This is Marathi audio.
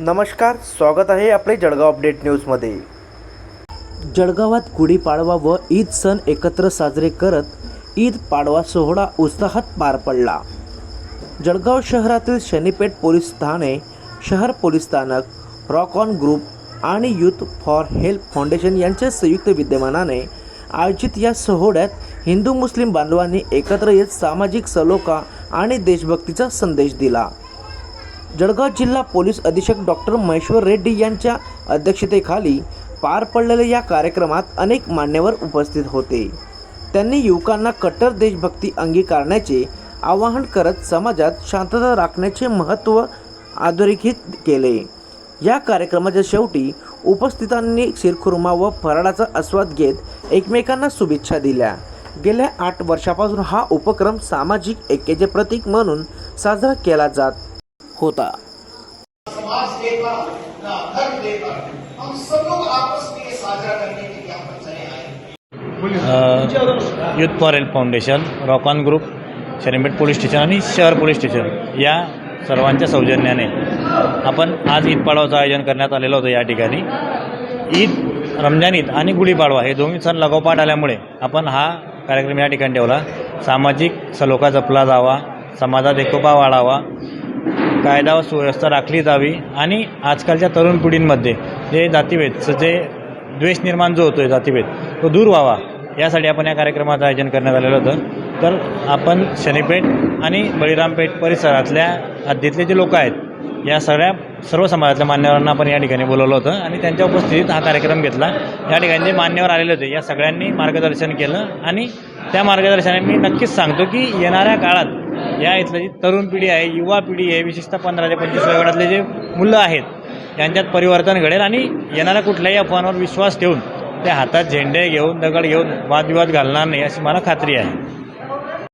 नमस्कार स्वागत आहे आपले जळगाव अपडेट न्यूजमध्ये. जळगावात गुढीपाडवा व ईद सण एकत्र साजरे करत ईद पाडवा सोहळा उत्साहात पार पडला. जळगाव शहरातील शनीपेठ पोलीस ठाणे शहर पोलीस स्थानक रॉक ऑन ग्रुप आणि यूथ फॉर हेल्प फाउंडेशन यांच्या संयुक्त विद्यमानाने आयोजित या सोहळ्यात हिंदू मुस्लिम बांधवांनी एकत्र येत सामाजिक सलोखा आणि देशभक्तीचा संदेश दिला. जळगाव जिल्हा पोलीस अधीक्षक डॉक्टर महेश्वर रेड्डी यांच्या अध्यक्षतेखाली पार पडलेल्या या कार्यक्रमात अनेक मान्यवर उपस्थित होते. त्यांनी युवकांना कट्टर देशभक्ती अंगीकारण्याचे आवाहन करत समाजात शांतता राखण्याचे महत्त्व अधोरेखित केले. या कार्यक्रमाच्या शेवटी उपस्थितांनी शिरखुर्मा व फराळाचा आस्वाद घेत एकमेकांना शुभेच्छा दिल्या. गेल्या आठ वर्षापासून हा उपक्रम सामाजिक ऐक्याचे प्रतीक म्हणून साजरा केला जात होता. समाज देकर ना धर्म देकर हम सब लोग आपस में ये साझा करने के लिए यहाँ पर चले आए youth for help foundation rock on group शरीमेट police station आणि शहर पोलीस स्टेशन या सर्वांच्या सौजन्याने आपण आज ईद पाडवाचं आयोजन करण्यात आलेलं होतं या ठिकाणी. ईद रमजान ईद आणि गुढीपाडवा हे दोन्ही सण लगोपाठ आल्यामुळे आपण हा कार्यक्रम या ठिकाणी ठेवला. सामाजिक सलोखा जपला जावा समाजात एकोपा वाढावा कायदा व सुव्यवस्था राखली जावी आणि आजकालच्या तरुण पिढींमध्ये जे जातीभेदचं जे द्वेष निर्माण जो होतो आहे जातीभेद तो दूर व्हावा यासाठी आपण या कार्यक्रमाचं आयोजन करण्यात आलेलं होतं. तर आपण शनीपेठ आणि बळीरामपेठ परिसरातल्या हद्दीतले जे लोक आहेत या सगळ्या सर्व समाजातल्या मान्यवरांना आपण या ठिकाणी बोलवलं होतं आणि त्यांच्या उपस्थितीत हा कार्यक्रम घेतला. या ठिकाणी जे मान्यवर आलेले होते या सगळ्यांनी मार्गदर्शन केलं आणि त्या मार्गदर्शनाने मी नक्कीच सांगतो की येणाऱ्या काळात या इथलं जी तरुण पिढी आहे युवा पिढी आहे विशेषतः पंधरा ते पंचवीस वयोगटातले जे मुलं आहेत यांच्यात परिवर्तन घडेल आणि येणाऱ्या कुठल्याही अफवांवर विश्वास ठेवून ते हातात झेंडे घेऊन दगड घेऊन वादविवाद घालणार नाही अशी मला खात्री आहे.